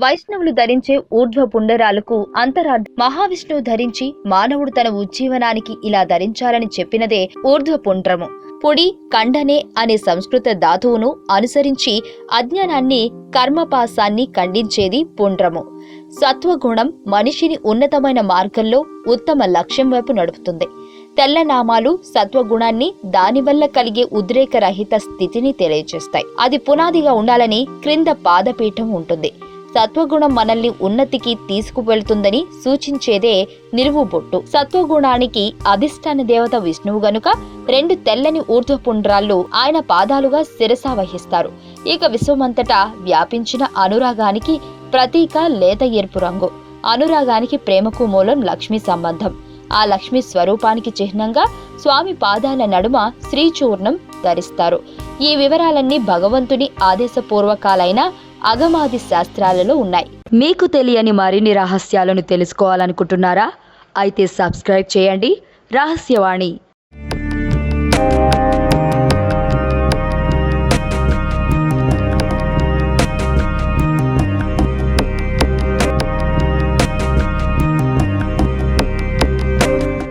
వైష్ణవులు ధరించే ఊర్ధ్వ పుండరాలకు అంతరా మహావిష్ణువు ధరించి మానవుడు తన ఉజ్జీవనానికి ఇలా ధరించాలని చెప్పినదే ఊర్ధ్వ పుండ్రము. పొడి కండనే అనే సంస్కృత ధాతువును అనుసరించి అజ్ఞానాన్ని కర్మపాసాన్ని ఖండించేది పుండ్రము. సత్వగుణం మనిషిని ఉన్నతమైన మార్గంలో ఉత్తమ లక్ష్యం వైపు నడుపుతుంది. తెల్ల నామాలు సత్వగుణాన్ని దానివల్ల కలిగే ఉద్రేక రహిత స్థితిని తెలియజేస్తాయి. అది పునాదిగా ఉండాలని క్రింద పాదపీఠం ఉంటుంది. సత్వగుణం మనల్ని ఉన్నతికి తీసుకువెళ్తుందని సూచించేదే నిలువు బొట్టు. సత్వగుణానికి అధిష్టాన దేవత విష్ణువు గనుక రెండు తెల్లని ఊర్ధ్వపుండ్రాళ్ళు ఆయన పాదాలుగా శిరస వహిస్తారు. ఇక విశ్వమంతటా వ్యాపించిన అనురాగానికి ప్రతీక లేత ఎరుపు రంగు. అనురాగానికి ప్రేమకు మూలం లక్ష్మీ సంబంధం. ఆ లక్ష్మీ స్వరూపానికి చిహ్నంగా స్వామి పాదాల నడుమ శ్రీచూర్ణం ధరిస్తారు. ఈ వివరాలన్నీ భగవంతుని ఆదేశపూర్వకాలైన అగమాది శాస్త్రాలలో ఉన్నాయి. మీకు తెలియని మరిన్ని రహస్యాలను తెలుసుకోవాలనుకుంటున్నారా? అయితే సబ్స్క్రైబ్ చేయండి. రహస్యవాణి.